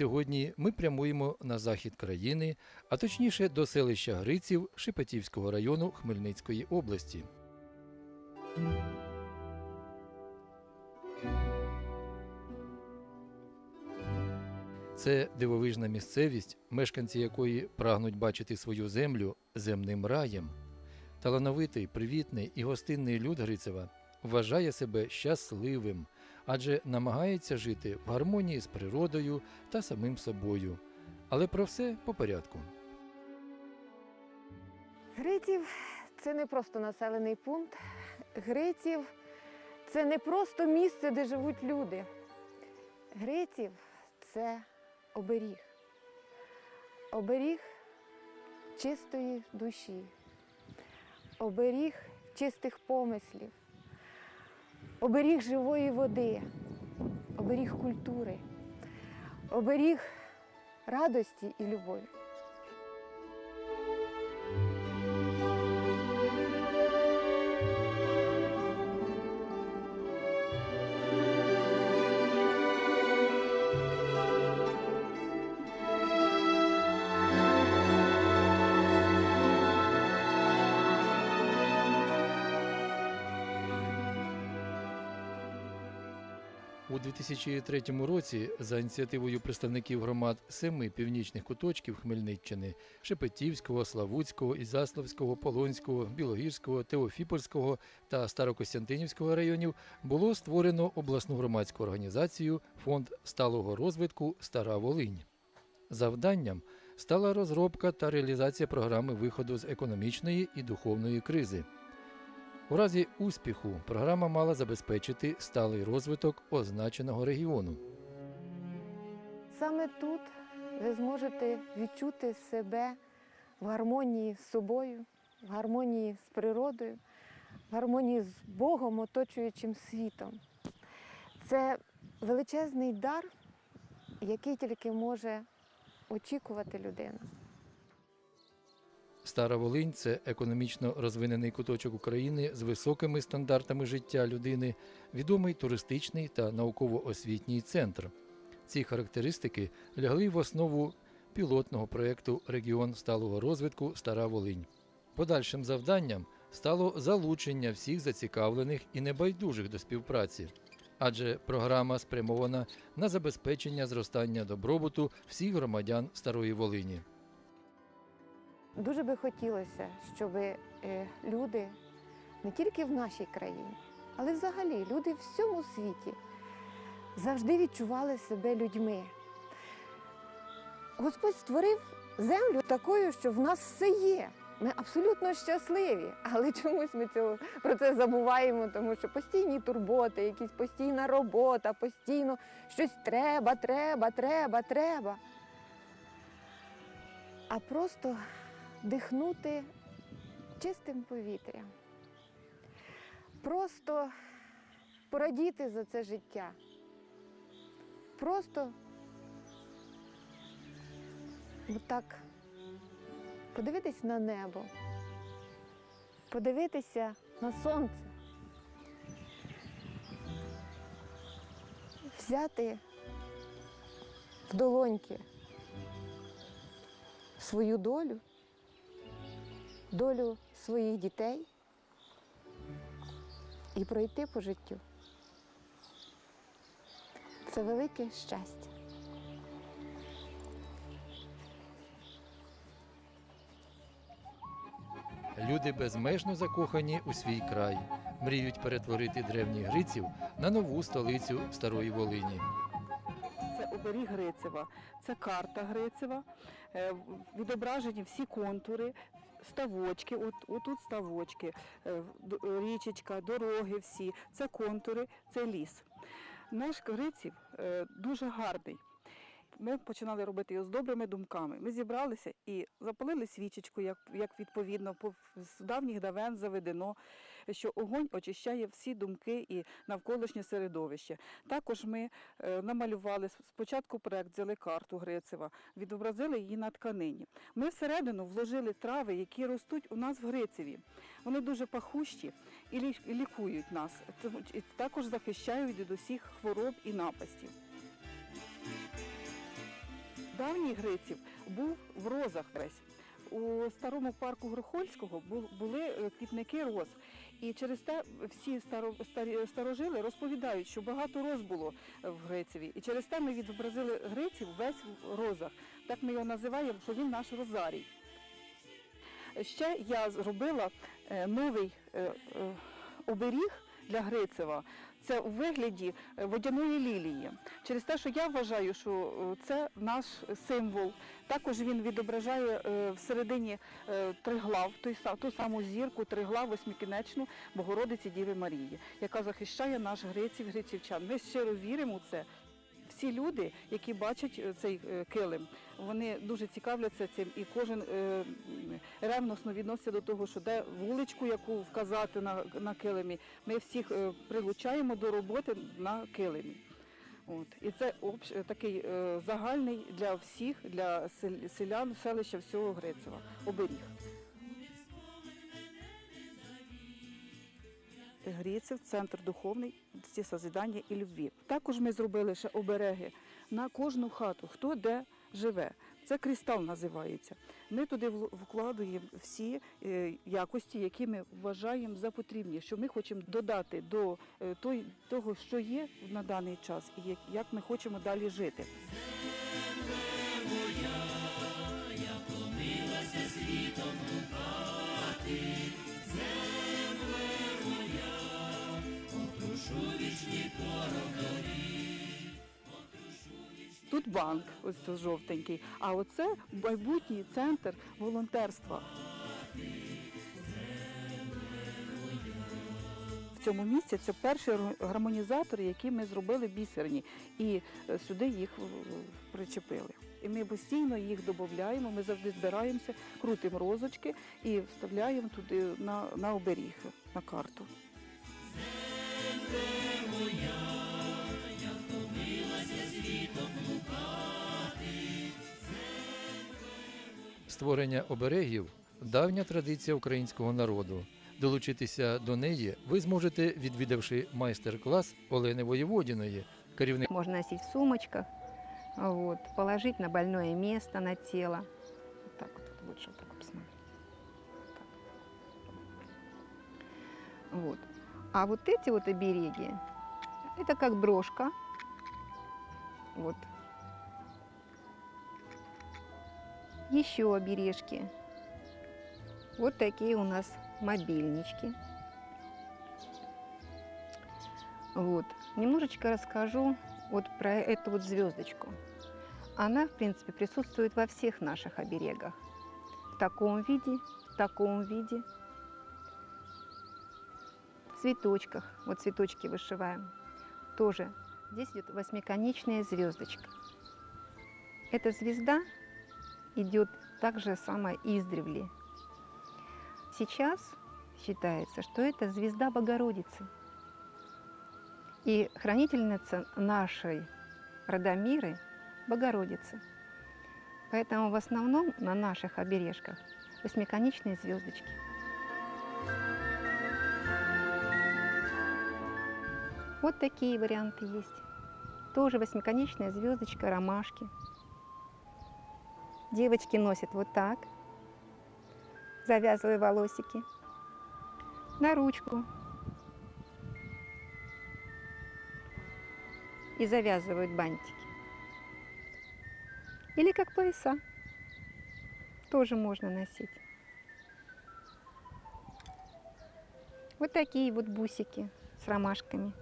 сьогодні ми прямуємо на захід країни, а точніше до селища Гриців Шепетівського району Хмельницької області. Це дивовижна місцевість, мешканці якої прагнуть бачити свою землю земним раєм. Талановитий, привітний і гостинний люд Грицева вважає себе щасливим, адже намагається жити в гармонії з природою та самим собою. Але про все по порядку. Гриців це не просто населений пункт. Гриців це не просто місце, де живуть люди. Гриців це оберіг. Оберіг чистої душі, оберіг чистих помислів, оберіг живої води, оберіг культури, оберіг радості і любові. 2003 році за ініціативою представників громад семи північних куточків Хмельниччини Шепетівського, Славутського, Ізаславського, Полонського, Білогірського, Теофіпольського та Старокостянтинівського районів було створено обласну громадську організацію Фонд сталого розвитку Стара Волинь. Завданням стала розробка та реалізація програми виходу з економічної і духовної кризи. У разі успіху програма мала забезпечити сталий розвиток означеного регіону. Саме тут ви зможете відчути себе в гармонії з собою, в гармонії з природою, в гармонії з Богом, оточуючим світом. Це величезний дар, який тільки може очікувати людина. Стара Волинь це економічно розвинений куточок України з високими стандартами життя людини, відомий туристичний та науково-освітній центр. Ці характеристики лягли в основу пілотного проєкту Регіон сталого розвитку Стара Волинь. Подальшим завданням стало залучення всіх зацікавлених і небайдужих до співпраці, адже програма спрямована на забезпечення зростання добробуту всіх громадян Старої Волині. Дуже би хотілося, щоб е, люди не тільки в нашій країні, але взагалі люди в всьому світі завжди відчували себе людьми. Господь створив землю такою, що в нас все є. Ми абсолютно щасливі, але чомусь ми цього про це забуваємо, тому що постійні турботи, якісь постійна робота, постійно щось треба, треба, треба, треба. А просто дихнути чистим повітрям. Просто порадіти за це життя. Просто так подивитись на небо, подивитися на сонце, взяти в долоньки свою долю долю своїх дітей і пройти по життю. Це велике щастя. Люди безмежно закохані у свій край, мріють перетворити древніх гриців на нову столицю Старої Волині. Це оберіг Грицева, це карта Грицева, е, відображені всі контури, ставочки, от, отут ставочки, е, річечка, дороги всі, це контури, це ліс. Наш Гриців е, дуже гарний. Ми починали робити його з добрими думками. Ми зібралися і запалили свічечку, як, як відповідно по- з давніх давен заведено, що огонь очищає всі думки і навколишнє середовище. Також ми е, намалювали спочатку проект, взяли карту Грицева, відобразили її на тканині. Ми всередину вложили трави, які ростуть у нас в Грицеві. Вони дуже пахущі і лікують нас. І Також захищають від усіх хвороб і напастів. давній Гриців був в розах весь. У старому парку Грохольського бу- були е, квітники роз. І через те всі старо, старі, старожили розповідають, що багато роз було в Грицеві. І через те ми відобразили Гриців весь в розах. Так ми його називаємо, що він наш розарій. Ще я зробила е, новий е, е, оберіг для Грицева. Це у вигляді е, водяної лілії. Через те, що я вважаю, що е, це наш символ. Також він відображає е, всередині триглав, ту саму зірку, триглав восьмикінечну Богородиці Діви Марії, яка захищає наш греців, грецівчан. Ми щиро віримо в це. Всі люди, які бачать е, цей е, килим, вони дуже цікавляться цим, і кожен е, ревносно відноситься до того, що де вуличку, яку вказати на, на килимі. Ми всіх прилучаємо до роботи на килимі. От. І це общ, такий загальний для всіх, для селян, селища всього Грицева. Оберіг. Грицев, центр духовний созидання і любві. Також ми зробили ще обереги на кожну хату, хто де живе. Це кристал називається. Ми туди вкладуємо всі е, якості, які ми вважаємо за потрібні, що ми хочемо додати до е, того, що є на даний час, і як, ми хочемо далі жити. Тут банк, ось це жовтенький, а оце майбутній центр волонтерства. В цьому місці це перші гармонізатори, які ми зробили бісерні, і е, сюди їх е, причепили. І ми постійно їх додаємо, ми завжди збираємося, крутимо розочки і вставляємо туди на, на оберіг, на карту. Створення оберегів давня традиція українського народу. Долучитися до неї ви зможете, відвідавши майстер-клас Олени Воєводіної, керівник Можно носить в сумочках, вот, положить на больное место, на тело. Так вот лучше так посмотреть. Вот. А вот эти вот обереги, это как брошка. Вот. Еще обережки. Вот такие у нас мобильнички. Вот. Немножечко расскажу вот про эту вот звездочку. Она, в принципе, присутствует во всех наших оберегах. В таком виде, в таком виде. В цветочках. Вот цветочки вышиваем. Тоже. Здесь идет восьмиконечная звездочка. Эта звезда идет также самое издревле. Сейчас считается, что это звезда Богородицы. И хранительница нашей Радомиры – Богородица. Поэтому в основном на наших обережках восьмиконечные звездочки. Вот такие варианты есть. Тоже восьмиконечная звездочка, ромашки. Девочки носят вот так, завязывая волосики, на ручку, и завязывают бантики. Или как пояса. Тоже можно носить. Вот такие вот бусики с ромашками.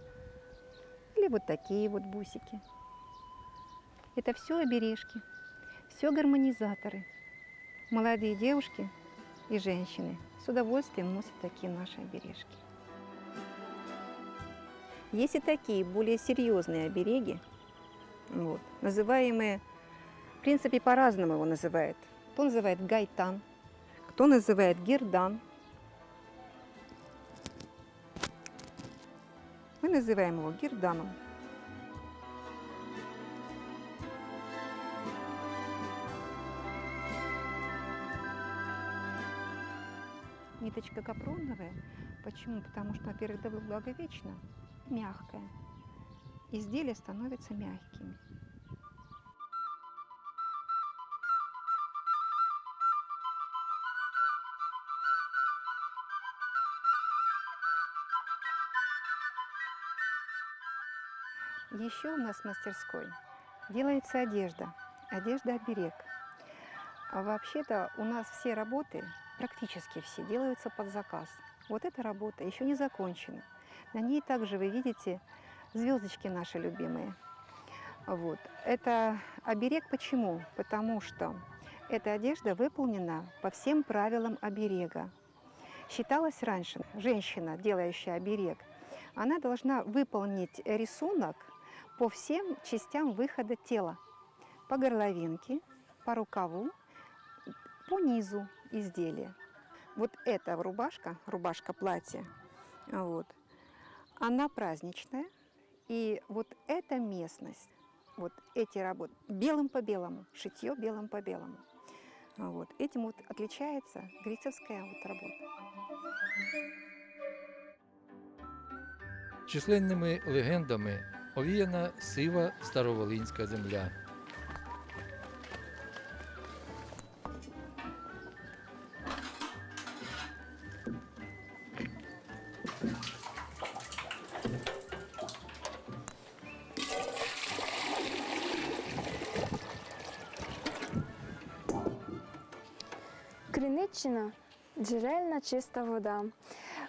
Или вот такие вот бусики. Это все обережки, все гармонизаторы. Молодые девушки и женщины с удовольствием носят такие наши обережки. Есть и такие более серьезные обереги, вот, называемые, в принципе, по-разному его называют. Кто называет гайтан, кто называет гердан. Мы называем его герданом. ниточка капроновая. Почему? Потому что, во-первых, это благовечно, мягкая. Изделия становятся мягкими. Еще у нас в мастерской делается одежда, одежда-оберег. А вообще-то у нас все работы практически все, делаются под заказ. Вот эта работа еще не закончена. На ней также вы видите звездочки наши любимые. Вот. Это оберег почему? Потому что эта одежда выполнена по всем правилам оберега. Считалось раньше, женщина, делающая оберег, она должна выполнить рисунок по всем частям выхода тела. По горловинке, по рукаву, по низу изделия. Вот эта рубашка, рубашка-платье, вот, она праздничная. И вот эта местность, вот эти работы, белым по белому, шитье белым по белому. Вот. Этим вот отличается грицевская вот работа. Численними легендами овіяна сива староволинська земля. Джерельна чиста вода.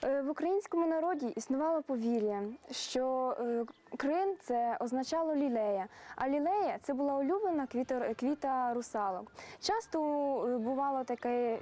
Е, В українському народі існувало повір'я, що е, крин це означало лілея, а лілея це була улюблена квіта, русалок. Часто е, бувало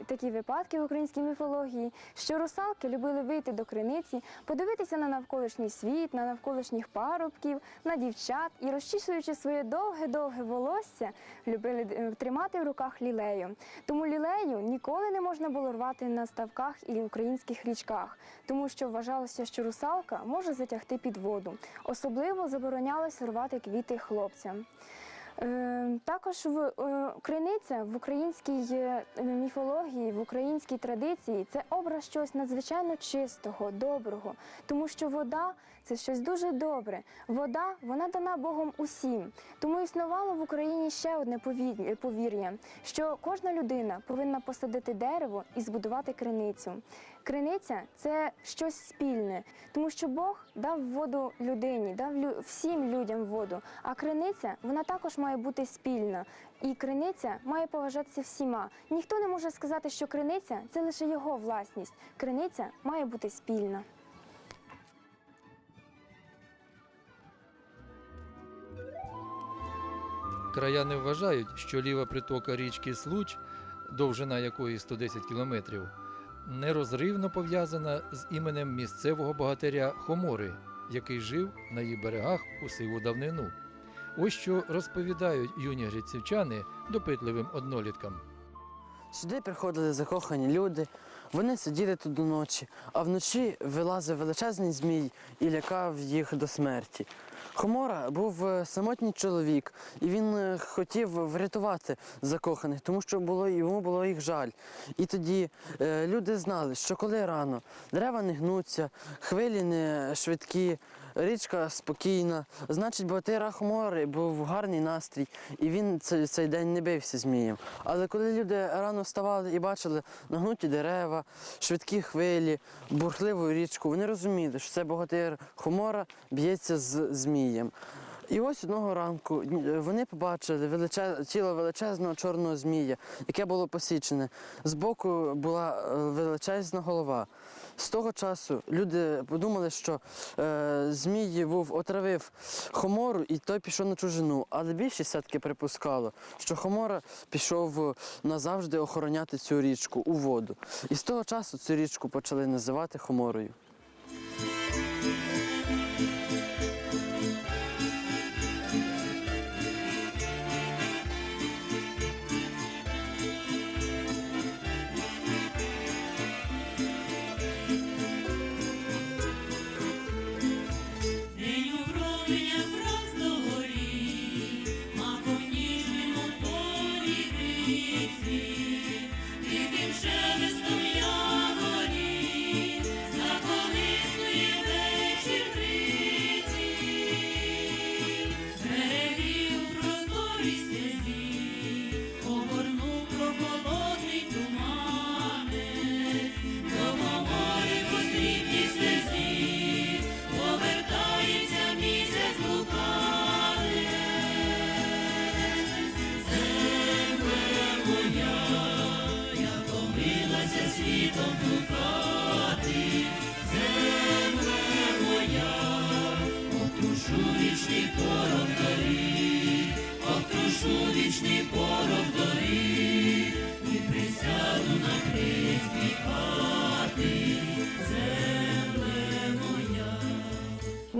такі випадки в українській міфології, що русалки любили вийти до криниці, подивитися на навколишній світ, на навколишніх парубків, на дівчат і, розчісуючи своє довге-довге волосся, любили е, тримати в руках лілею. Тому лілею ніколи не можна було рвати на ставках і українських річках, тому що вважалося, що русалка може затягти під воду. Особливо заборонялося рвати квіти хлопцям. Е, Також в е, криниця в українській е, міфології, в українській традиції це образ чогось надзвичайно чистого, доброго, тому що вода це щось дуже добре. Вода вона дана Богом усім. Тому існувало в Україні ще одне пові- повір'я, що кожна людина повинна посадити дерево і збудувати криницю. Криниця це щось спільне, тому що Бог дав воду людині, дав лю- всім людям воду. А криниця вона також має бути спільна. І криниця має поважатися всіма. Ніхто не може сказати, що криниця це лише його власність. Криниця має бути спільна. Краяни вважають, що ліва притока річки Случ, довжина якої 110 кілометрів, нерозривно пов'язана з іменем місцевого богатиря Хомори, який жив на її берегах у сиву давнину. Ось що розповідають юні грицівчани допитливим одноліткам. Сюди приходили закохані люди, вони сиділи тут до ночі, а вночі вилазив величезний змій і лякав їх до смерті. Хомора був е, самотній чоловік, і він е, хотів врятувати закоханих, тому що було, йому було їх жаль. І тоді е, люди знали, що коли рано дерева не гнуться, хвилі не швидкі, річка спокійна, значить богатира Хомори був гарний настрій, і він цей, цей день не бився змієм. Але коли люди рано вставали і бачили нагнуті дерева, швидкі хвилі, бурхливу річку, вони розуміли, що це богатир Хомора б'ється з змієм. І ось одного ранку е, вони побачили величе... тіло величезного чорного змія, яке було посічене. Збоку була е, величезна голова. З того часу люди подумали, що е, змій був отравив Хомору, і той пішов на чужину. Але більшість все-таки припускало, що Хомора пішов назавжди охороняти цю річку у воду. І з того часу цю річку почали називати Хоморою. See.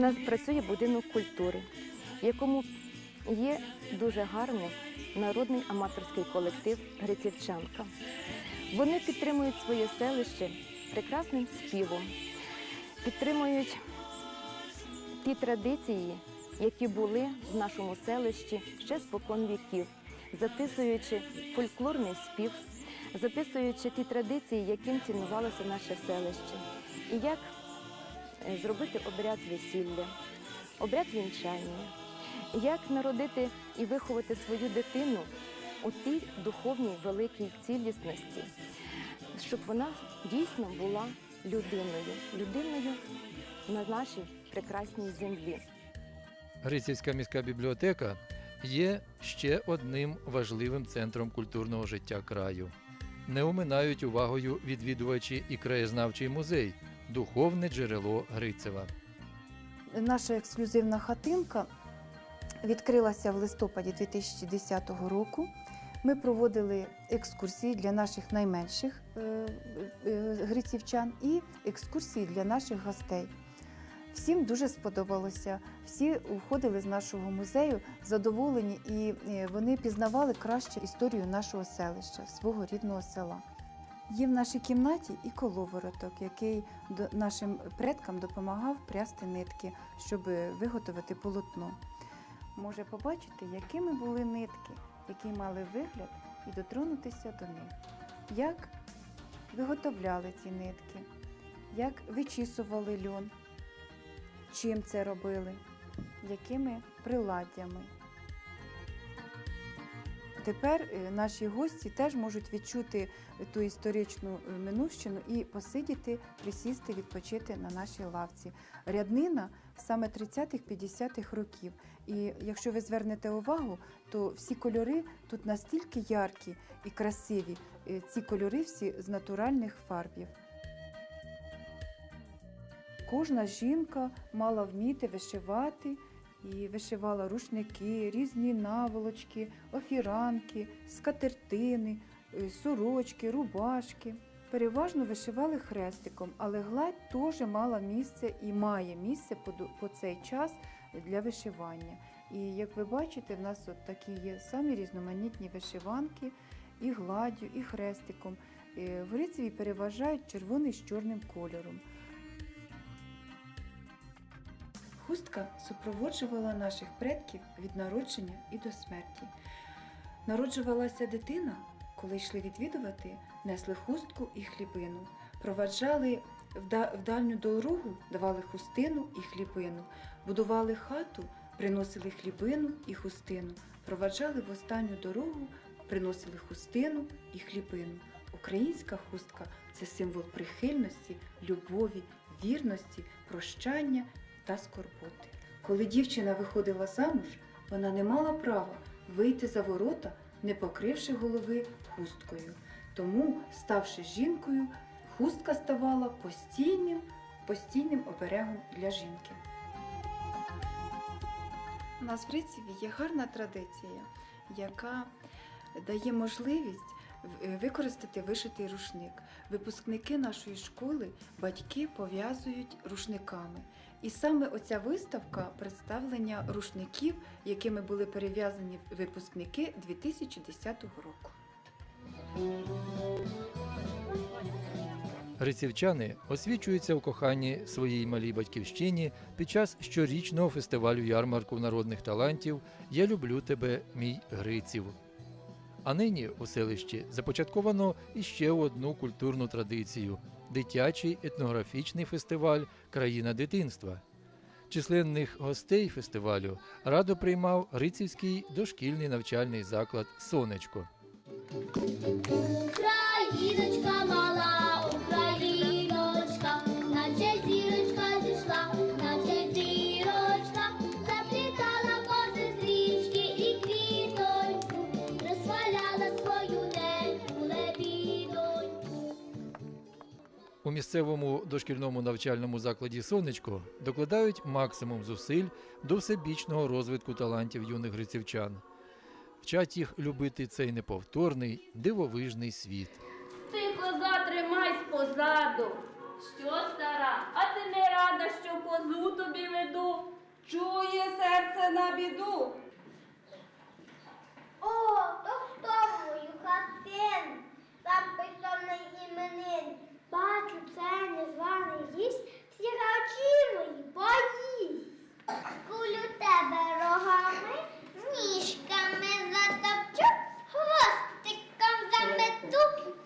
Нас працює будинок культури, в якому є дуже гарний народний аматорський колектив Грицівчанка. Вони підтримують своє селище прекрасним співом, підтримують ті традиції, які були в нашому селищі ще спокон віків, записуючи фольклорний спів, записуючи ті традиції, яким цінувалося наше селище. І як зробити обряд весілля, обряд вінчання, як народити і виховати свою дитину у тій духовній великій цілісності, щоб вона дійсно була людиною, людиною на нашій прекрасній землі. Грицівська міська бібліотека є ще одним важливим центром культурного життя краю. Не оминають увагою відвідувачі і краєзнавчий музей, духовне джерело Грицева. Наша ексклюзивна хатинка відкрилася в листопаді 2010 року. Ми проводили екскурсії для наших найменших е, е, грицівчан і екскурсії для наших гостей. Всім дуже сподобалося. Всі уходили з нашого музею задоволені, і е, вони пізнавали краще історію нашого селища, свого рідного села. Є в нашій кімнаті і коловороток, який нашим предкам допомагав прясти нитки, щоб виготовити полотно. Може побачити, якими були нитки, які мали вигляд, і дотронутися до них. Як виготовляли ці нитки, як вичісували льон, чим це робили, якими приладдями. Тепер е, наші гості теж можуть відчути ту історичну е, минувщину і посидіти, присісти, відпочити на нашій лавці. Ряднина саме 30-50-х років. І якщо ви звернете увагу, то всі кольори тут настільки яркі і красиві. Е, Ці кольори всі з натуральних фарбів. Кожна жінка мала вміти вишивати і вишивала рушники, різні наволочки, офіранки, скатертини, е, сорочки, рубашки. Переважно вишивали хрестиком, але гладь теж мала місце і має місце по, цей час для вишивання. І як ви бачите, в нас от такі є самі різноманітні вишиванки і гладдю, і хрестиком. Е, В Грицеві переважають червоний з чорним кольором. Хустка супроводжувала наших предків від народження і до смерті. Народжувалася дитина, коли йшли відвідувати, несли хустку і хлібину. Проваджали в дальню дорогу, давали хустину і хлібину. Будували хату, приносили хлібину і хустину. Проваджали в останню дорогу, приносили хустину і хлібину. Українська хустка це символ прихильності, любові, вірності, прощання та скорботи. Коли дівчина виходила замуж, вона не мала права вийти за ворота, не покривши голови хусткою. Тому, ставши жінкою, хустка ставала постійним, постійним оберегом для жінки. У нас в Рицеві є гарна традиція, яка дає можливість використати вишитий рушник. Випускники нашої школи батьки пов'язують рушниками. І саме оця виставка представлення рушників, якими були перев'язані випускники 2010 року. Грицівчани освічуються в коханні своїй малій батьківщині під час щорічного фестивалю ярмарку народних талантів Я люблю тебе, мій Гриців. А нині у селищі започатковано іще одну культурну традицію дитячий етнографічний фестиваль Країна дитинства. Численних гостей фестивалю радо приймав Рицівський дошкільний навчальний заклад Сонечко. Україночка місцевому дошкільному навчальному закладі Сонечко докладають максимум зусиль до всебічного розвитку талантів юних грицівчан. Вчать їх любити цей неповторний, дивовижний світ. Ти коза тримайсь позаду. Що стара? А ти не рада, що козу тобі веду? Чує серце на біду. О, то хто мою хатин? Сам писаний іменин. Бачу, це незваний гість, всі очі мої поїсть. Кулю тебе рогами, ніжками затопчу, хвостиком замету,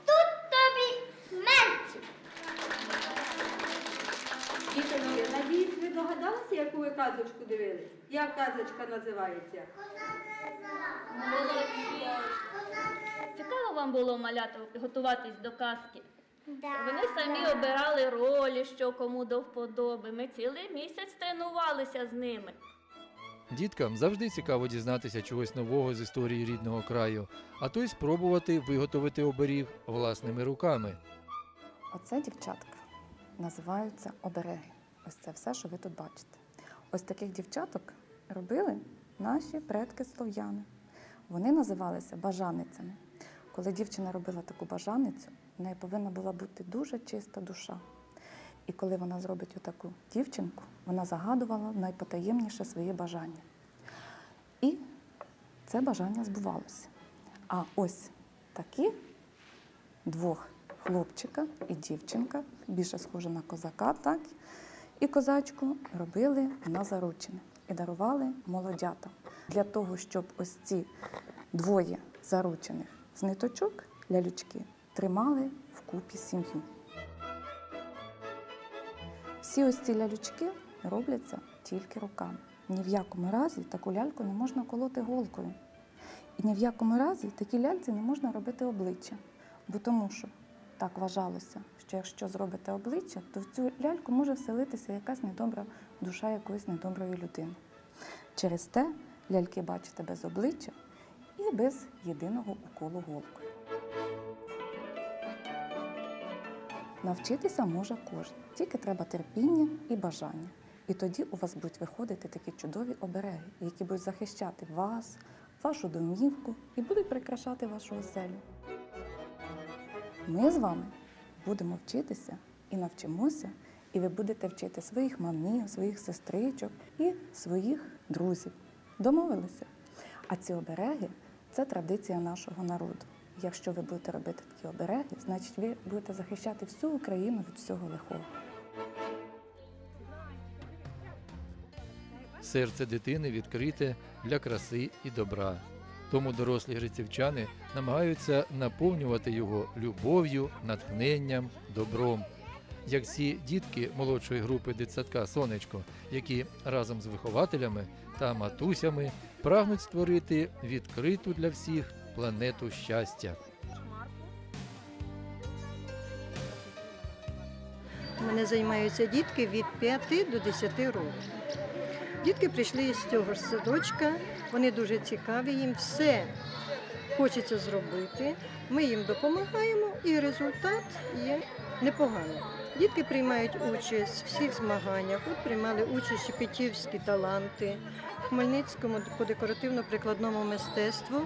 тут тобі смерть. Діточки, надіюсь, ви догадалися, яку ви казочку дивились? Як казочка називається? Цікаво вам було малята готуватись до казки. Да. Вони самі обирали ролі, що кому до вподоби. Ми цілий місяць тренувалися з ними. Діткам завжди цікаво дізнатися чогось нового з історії рідного краю, а то й спробувати виготовити оберіг власними руками. Оце дівчатка називаються обереги. Ось це все, що ви тут бачите. Ось таких дівчаток робили наші предки слов'яни. Вони називалися бажаницями. Коли дівчина робила таку бажаницю, в неї повинна була бути дуже чиста душа. І коли вона зробить отаку дівчинку, вона загадувала найпотаємніше свої бажання. І це бажання збувалося. А ось такі двох хлопчика і дівчинка, більше схоже на козака, так, і козачку робили на заручини і дарували молодятам для того, щоб ось ці двоє заручених з ниточок лялючки тримали вкупі сім'ю. Всі ось ці лялючки робляться тільки руками. Ні в якому разі таку ляльку не можна колоти голкою. І ні в якому разі такі ляльці не можна робити обличчя. Бо тому що так вважалося, що якщо зробите обличчя, то в цю ляльку може вселитися якась недобра душа якоїсь недоброї людини. Через те ляльки бачите без обличчя і без єдиного уколу голкою. Навчитися може кожен, тільки треба терпіння і бажання. І тоді у вас будуть виходити такі чудові обереги, які будуть захищати вас, вашу домівку і будуть прикрашати вашу оселю. Ми з вами будемо вчитися і навчимося, і ви будете вчити своїх мамів, своїх сестричок і своїх друзів. Домовилися? А ці обереги це традиція нашого народу. Якщо ви будете робити такі обереги, значить ви будете захищати всю Україну від всього лихого. Серце дитини відкрите для краси і добра. Тому дорослі грицівчани намагаються наповнювати його любов'ю, натхненням, добром. Як ці дітки молодшої групи дитсадка Сонечко, які разом з вихователями та матусями прагнуть створити відкриту для всіх планету щастя. Мене займаються дітки від 5 до 10 років. Дітки прийшли з цього садочка, вони дуже цікаві, їм все хочеться зробити. Ми їм допомагаємо і результат є непоганий. Дітки приймають участь в всіх змаганнях. От приймали участь шепетівські таланти, в Хмельницькому по декоративно-прикладному мистецтву.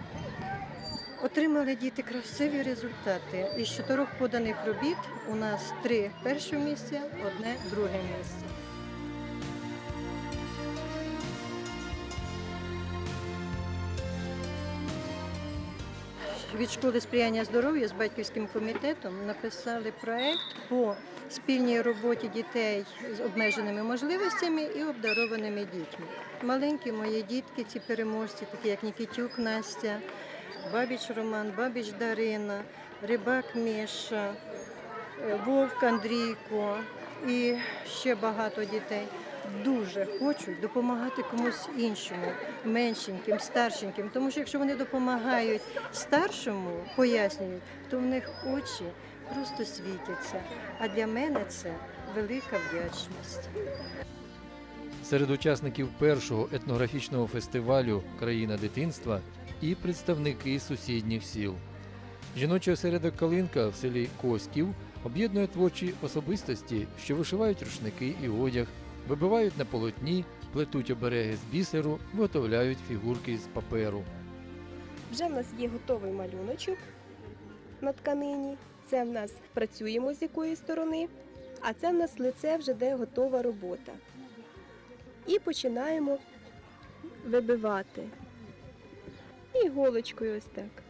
Отримали діти красиві результати. Із чотирьох поданих робіт у нас три перше місця, одне друге місце. Від школи сприяння здоров'я з батьківським комітетом написали проект по спільній роботі дітей з обмеженими можливостями і обдарованими дітьми. Маленькі мої дітки, ці переможці, такі як Нікітюк Настя, Бабіч Роман, Бабіч Дарина, Рибак Міша, е, Вовк Андрійко і ще багато дітей. Дуже хочуть допомагати комусь іншому, меншеньким, старшеньким. Тому що якщо вони допомагають старшому, пояснюють, то в них очі просто світяться. А для мене це велика вдячність. Серед учасників першого етнографічного фестивалю Країна дитинства і представники сусідніх сіл. Жіночий осередок Калинка в селі Косків Об'єднує творчі особистості, що вишивають рушники і одяг, вибивають на полотні, плетуть обереги з бісеру, виготовляють фігурки з паперу. Вже в нас є готовий малюночок на тканині. Це в нас працюємо з якої сторони, а це в нас лице вже де готова робота. І починаємо вибивати. І голочкою ось так.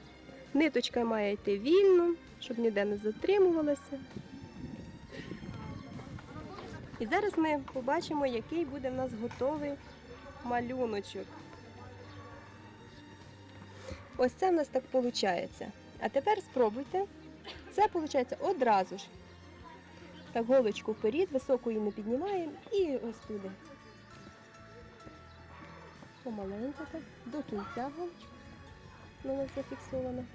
Ниточка має йти вільно, щоб ніде не затримувалася. І зараз ми побачимо, який буде в нас готовий малюночок. Ось це в нас так виходить. А тепер спробуйте. Це виходить одразу ж. Так, голочку вперед, високо її не піднімаємо і ось туди. Помаленько так, до кінця голочка. У нас.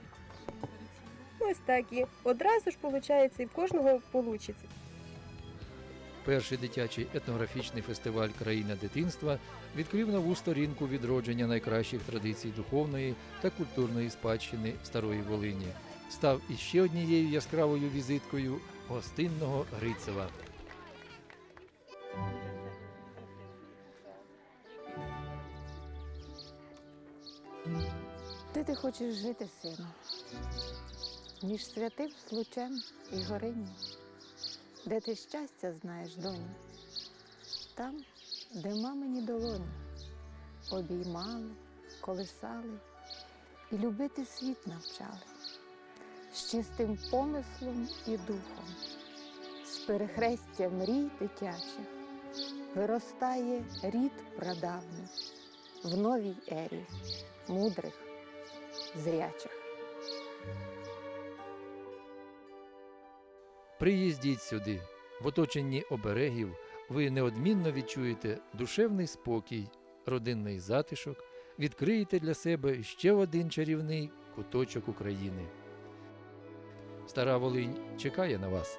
Ось так і одразу ж виходить, і в кожного вийде. Перший дитячий етнографічний фестиваль Країна дитинства відкрив нову сторінку відродження найкращих традицій духовної та культурної спадщини Старої Волині. Став іще однією яскравою візиткою гостинного Грицева. Хочеш жити, сину? Між святим случем і горинням, де ти щастя знаєш, доню, там, де мамині долоні обіймали, колисали і любити світ навчали, з чистим помислом і духом, з перехрестя мрій дитячих виростає рід прадавний в новій ері мудрих, зрячих. Приїздіть сюди. В оточенні оберегів ви неодмінно відчуєте душевний спокій, родинний затишок, відкриєте для себе ще один чарівний куточок України. Стара Волинь чекає на вас.